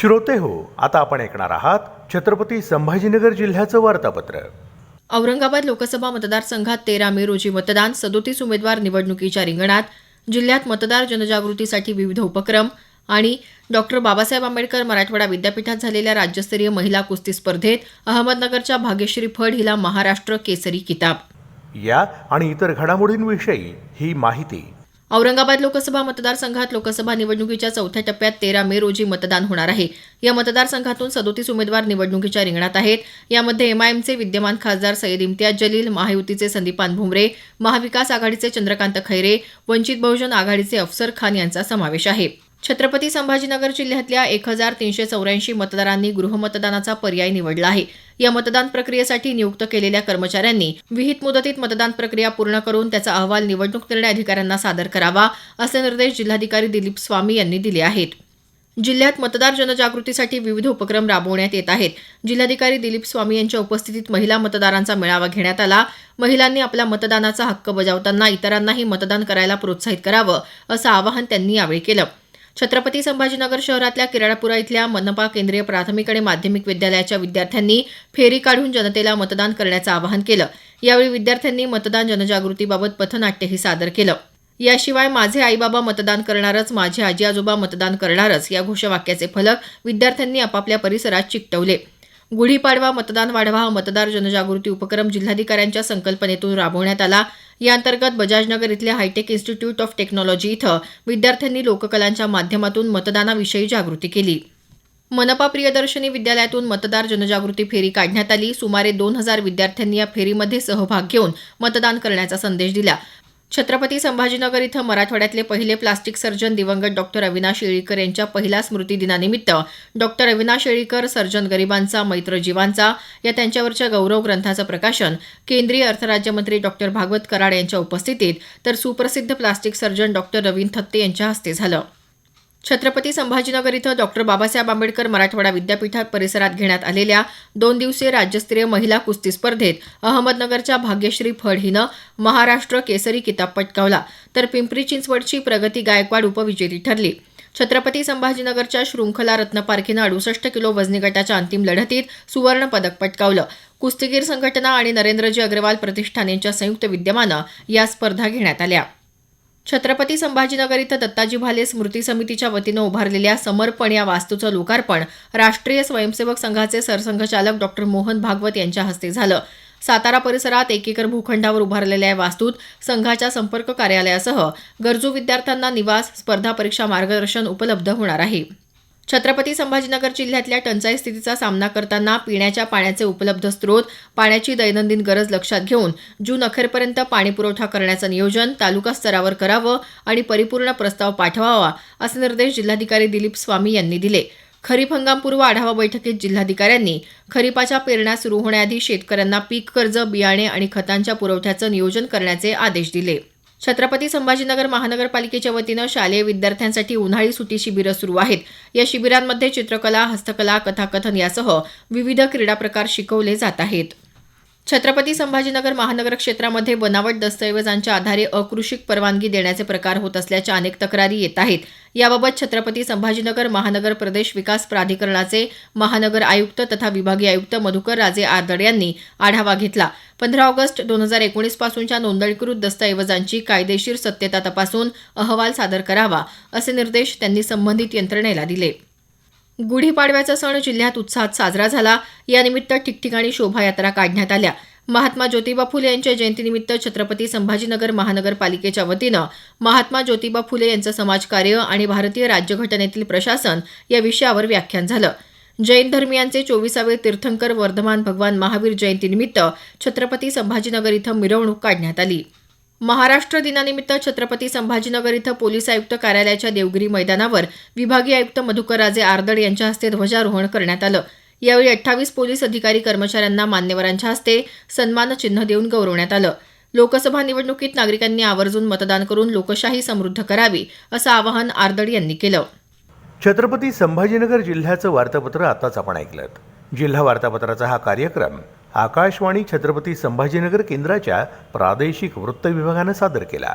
श्रोते हो आता आपण ऐकणार आहात छत्रपती संभाजीनगर जिल्ह्याचं वार्तापत्र. औरंगाबाद लोकसभा मतदारसंघात तेरा मे रोजी मतदान सदोतीस उमेदवार निवडणुकीच्या रिंगणात जिल्ह्यात मतदार जनजागृतीसाठी विविध उपक्रम आणि डॉक्टर बाबासाहेब आंबेडकर मराठवाडा विद्यापीठात झालेल्या राज्यस्तरीय महिला कुस्ती स्पर्धेत अहमदनगरच्या भाग्यश्री फड हिला महाराष्ट्र केसरी किताब. या आणि इतर घडामोडींविषयी ही माहिती. औरंगाबाद लोकसभा मतदारसंघात लोकसभा निवडणुकीच्या चौथ्या टप्प्यात तेरा मे रोजी मतदान होणार आहे. या मतदारसंघातून सदोतीस उमेदवार निवडणुकीच्या रिंगणात आहेत. यामध्ये एमआयएमचे विद्यमान खासदार सय्यद इम्तियाज जलील महायुतीचे संदीपान भुमरे महाविकास आघाडीचे चंद्रकांत खैरे वंचित बहुजन आघाडीचे अफसर खान यांचा समावेश आहे. छत्रपती संभाजीनगर जिल्ह्यातल्या एक हजार तीनशे चौऱ्याऐंशी मतदारांनी गृहमतदानाचा पर्याय निवडला आहे. या मतदान प्रक्रियेसाठी नियुक्त केलेल्या कर्मचाऱ्यांनी विहित मुदतीत मतदान प्रक्रिया पूर्ण करून त्याचा अहवाल निवडणूक निर्णय अधिकाऱ्यांना सादर करावा असे निर्देश जिल्हाधिकारी दिलीप स्वामी यांनी दिले आहेत. जिल्ह्यात मतदार जनजागृतीसाठी विविध उपक्रम राबवण्यात येत आहेत. जिल्हाधिकारी दिलीप स्वामी यांच्या उपस्थितीत महिला मतदारांचा मेळावा घेण्यात आला. महिलांनी आपला मतदानाचा हक्क बजावताना इतरांनाही मतदान करायला प्रोत्साहित करावं असं आवाहन त्यांनी यावेळी केलं. छत्रपती संभाजीनगर शहरातल्या किराडापुरा इथल्या मनपा केंद्रीय प्राथमिक आणि माध्यमिक विद्यालयाच्या विद्यार्थ्यांनी फेरी काढून जनतेला मतदान करण्याचं आवाहन केलं. यावेळी विद्यार्थ्यांनी मतदान जनजागृतीबाबत पथनाट्यही सादर केलं. याशिवाय माझे आईबाबा मतदान करणारच माझे आजी आजोबा मतदान करणारच या घोषवाक्याचे फलक विद्यार्थ्यांनी आपापल्या परिसरात चिकटवले. गुढीपाडवा मतदान वाढवा हा मतदार जनजागृती उपक्रम जिल्हाधिकाऱ्यांच्या संकल्पनेतून राबवण्यात आला. याअंतर्गत बजाजनगर इथल्या हायटेक इन्स्टिट्यूट ऑफ टेक्नॉलॉजी इथं विद्यार्थ्यांनी लोककलांच्या माध्यमातून मतदानाविषयी जागृती केली. मनपा प्रियदर्शनी विद्यालयातून मतदार जनजागृती फेरी काढण्यात आली. सुमारे दोन हजार विद्यार्थ्यांनी या फेरीमध्ये सहभाग घेऊन मतदान करण्याचा संदेश दिला. छत्रपती संभाजीनगर इथं मराठवाड्यातले पहिले प्लास्टिक सर्जन दिवंगत डॉक्टर अविनाश येळीकर यांच्या पहिल्या स्मृतिदिनानिमित्त डॉक्टर अविनाश येळीकर सर्जन गरिबांचा मैत्र जीवांचा या त्यांच्यावरच्या गौरव ग्रंथाचं प्रकाशन केंद्रीय अर्थराज्यमंत्री डॉक्टर भागवत कराड यांच्या उपस्थितीत तर सुप्रसिद्ध plastic surgeon doctor Ravin Thatte यांच्या हस्ते झालं. छत्रपती संभाजीनगर इथं डॉक्टर बाबासाहेब आंबेडकर मराठवाडा विद्यापीठात परिसरात घेण्यात आलेल्या दोन दिवसीय राज्यस्तरीय महिला कुस्ती स्पर्धेत अहमदनगरच्या भाग्यश्री फड हिनं महाराष्ट्र केसरी किताब पटकावला तर पिंपरी चिंचवडची प्रगती गायकवाड उपविजेती ठरली. छत्रपती संभाजीनगरच्या शृंखला रत्नपारखीनं अडुसष्ट किलो वजनी गटाच्या अंतिम लढतीत सुवर्ण पदक पटकावलं. कुस्तीगीर संघटना आणि नरेंद्रजी अग्रवाल प्रतिष्ठान यांच्या संयुक्त विद्यमानं या स्पर्धा घेण्यात आल्या. छत्रपती संभाजीनगर इथं दत्ताजी भाले स्मृती समितीच्या वतीनं उभारलेल्या समर्पण या वास्तूचं लोकार्पण राष्ट्रीय स्वयंसेवक संघाचे सरसंघचालक डॉक्टर मोहन भागवत यांच्या हस्ते झालं. सातारा परिसरात एक एकर भूखंडावर उभारलेल्या या वास्तूत संघाच्या संपर्क कार्यालयासह गरजू विद्यार्थ्यांना निवास स्पर्धा परीक्षा मार्गदर्शन उपलब्ध होणार आहे. छत्रपती संभाजीनगर जिल्ह्यातल्या टंचाई स्थितीचा सामना करताना पिण्याच्या पाण्याचे उपलब्ध स्रोत पाण्याची दैनंदिन गरज लक्षात घेऊन जून अखेरपर्यंत पाणीपुरवठा करण्याचं नियोजन तालुका स्तरावर करावं आणि परिपूर्ण प्रस्ताव पाठवावा असे निर्देश जिल्हाधिकारी दिलीप स्वामी यांनी दिले. खरीप हंगामपूर्व आढावा बैठकीत जिल्हाधिकाऱ्यांनी खरीपाच्या पेरण्या सुरू होण्याआधी शेतकऱ्यांना पीक कर्ज बियाणे आणि खतांच्या पुरवठ्याचं नियोजन करण्याचे आदेश दिले. छत्रपती संभाजीनगर महानगरपालिकेच्या वतीनं शालेय विद्यार्थ्यांसाठी उन्हाळी सुटी शिबिरं सुरू आहेत. या शिबिरांमध्ये चित्रकला हस्तकला कथाकथन यासह विविध क्रीडा प्रकार शिकवले जात आहेत. छत्रपती संभाजीनगर महानगर क्षेत्रामध्ये बनावट दस्तऐवजांच्या आधारे अकृषिक परवानगी देण्याचे प्रकार होत असल्याच्या अनेक तक्रारी येत आहेत. याबाबत छत्रपती संभाजीनगर महानगर प्रदेश विकास प्राधिकरणाचे महानगर आयुक्त तथा विभागीय आयुक्त मधुकर राजे आर्दड यांनी आढावा घेतला. पंधरा ऑगस्ट दोन हजार एकोणीस पासूनच्या नोंदणीकृत दस्तऐवजांची कायदेशीर सत्यता तपासून अहवाल सादर करावा असे निर्देश त्यांनी संबंधित यंत्रणेला दिले. गुढीपाडव्याचा सण जिल्ह्यात उत्साहात साजरा झाला. यानिमित्त ठिकठिकाणी शोभायात्रा काढण्यात आल्या. महात्मा ज्योतिबा फुले यांच्या जयंतीनिमित्त छत्रपती संभाजीनगर महानगरपालिकेच्या वतीनं महात्मा ज्योतिबा फुले यांचं समाजकार्य आणि भारतीय राज्यघटनेतील प्रशासन या विषयावर व्याख्यान झालं. जैन धर्मियांचे चोवीसावे तीर्थंकर वर्धमान भगवान महावीर जयंतीनिमित्त छत्रपती संभाजीनगर इथं मिरवणूक काढण्यात आली. महाराष्ट्र दिनानिमित्त छत्रपती संभाजीनगर इथं पोलीस आयुक्त कार्यालयाच्या देवगिरी मैदानावर विभागीय आयुक्त मधुकर राजे आर्दड यांच्या हस्ते ध्वजारोहण करण्यात आलं. यावेळी अठ्ठावीस पोलीस अधिकारी कर्मचाऱ्यांना मान्यवरांच्या हस्ते सन्मानचिन्ह देऊन गौरवण्यात आलं. लोकसभा निवडणुकीत नागरिकांनी आवर्जून मतदान करून लोकशाही समृद्ध करावी असं आवाहन आर्दड यांनी केलं. छत्रपती संभाजीनगर जिल्ह्याचं वार्तापत्र आताच आपण ऐकलं जिल्हा वार्तापत्राचा हा कार्यक्रम आकाशवाणी छत्रपती संभाजीनगर केंद्राच्या प्रादेशिक वृत्त विभागानं सादर केला.